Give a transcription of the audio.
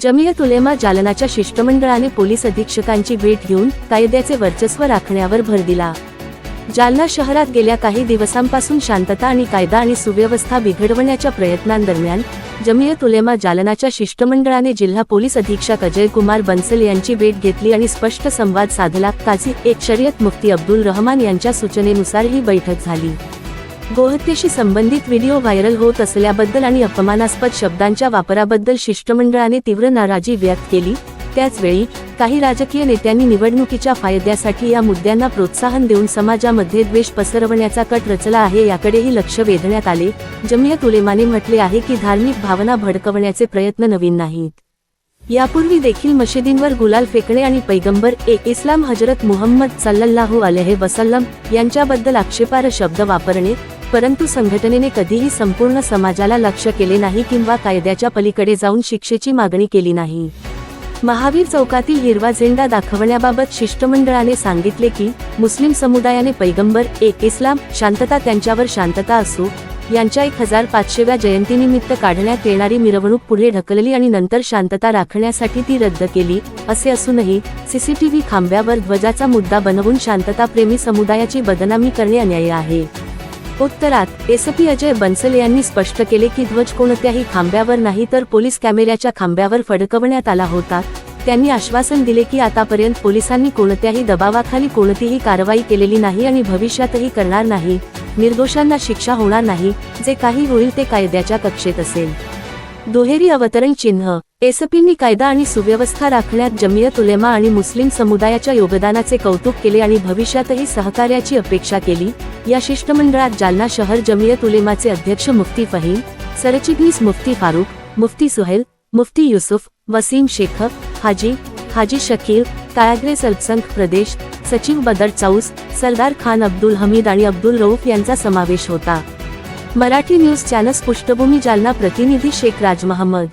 जमियत उलेमा जालनाच्या शिष्टमंडळाने पोलीस अधीक्षकांची भेट घेऊन कायद्याचे वर्चस्व राखण्यावर भर दिला. जालना शहरात गेल्या काही दिवसांपासून शांतता आणि कायदा आणि सुव्यवस्था बिघडवण्याच्या प्रयत्नांदरम्यान जमियत उलेमा जालनाच्या शिष्टमंडळाने जिल्हा पोलीस अधीक्षक अजय कुमार बन्सल यांची भेट घेतली आणि स्पष्ट संवाद साधला. काझी एक शर्यत मुफ्ती अब्दुल रहमान यांच्या सूचनेनुसार ही बैठक झाली. गोहत्येशी संबंधित व्हिडिओ व्हायरल होत असल्याबद्दल आणि अपमानास्पद शब्दांच्या वापराबद्दल शिष्टमंडळाने तीव्र नाराजी व्यक्त केली त्याचवेळी काही राजकीय नेत्यांनी निवडणुकीच्या फायद्यासाठी या मुद्द्यांना प्रोत्साहन देऊन समाजामध्ये द्वेष पसरवण्याचा कट रचला आहे याकडेही लक्ष वेधण्यात आले. जमियत उलेमाने म्हटले आहे की धार्मिक भावना भडकवण्याचे प्रयत्न नवीन नाहीत. यापूर्वी देखील मशिदींवर गुलाल फेकणे आणि पैगंबर ए इस्लाम हजरत मुहम्मद सल्लल्लाहू अलैहि वसल्लम यांच्याबद्दल आक्षेपार्ह शब्द वापरणे परंतु संघटनेने कधीही संपूर्ण समाजाला लक्ष केले नाही किंवा कायद्याच्या पलीकडे जाऊन शिक्षेची मागणी केली नाही. महावीर चौकातील हिरवा झेंडा दाखवण्याबाबत शिष्टमंडळाने सांगितले की मुस्लिम समुदायाने पैगंबर एक इस्लाम शांतता त्यांच्यावर शांतता असो यांच्या एक हजार पाचशेव्या जयंतीनिमित्त काढण्यात येणारी मिरवणूक पुढे ढकलली आणि नंतर शांतता राखण्यासाठी ती रद्द केली असे असूनही सीसीटीव्ही खांब्यावर ध्वजाचा मुद्दा बनवून शांतताप्रेमी समुदायाची बदनामी करणे अन्याय आहे. उत्तरात एसपी अजय बन्सल यांनी स्पष्ट केले की ध्वज कोणत्याही खांब्यावर नाही तर पोलीस कॅमेऱ्याच्या खांब्यावर फडकवण्यात आला होता. त्यांनी आश्वासन दिले की आतापर्यंत पोलिसांनी कोणत्याही दबावाखाली कोणतीही कारवाई केलेली नाही आणि भविष्यातही करणार नाही. निर्दोषांना शिक्षा होणार नाही. जे काही होईल ते कायद्याच्या कक्षेत असेल. दुहेरी अवतरण चिन्ह. एसपींनी कायदा आणि सुव्यवस्था राखण्यात जमियत उलेमा आणि मुस्लिम समुदायाच्या योगदानाचे कौतुक केले आणि भविष्यातही सहकार्याची अपेक्षा केली या शिष्टमंडळात जालना शहर जमियत उलेमाचे अध्यक्ष मुफ्ती फहीम सरचिटणीस मुफ्ती फारूक मुफ्ती सुहेल मुफ्ती युसुफ वसीम शेख हाजी हाजी शकील काळाग्रे सरसंघ प्रदेश सचिव बदर चौस सरदार खान अब्दुल हमीद आणि अब्दुल रऊफ यांचा समावेश होता. मराठी न्यूज चॅनल्स पृष्ठभूमी जालना प्रतिनिधी शेख राज महमद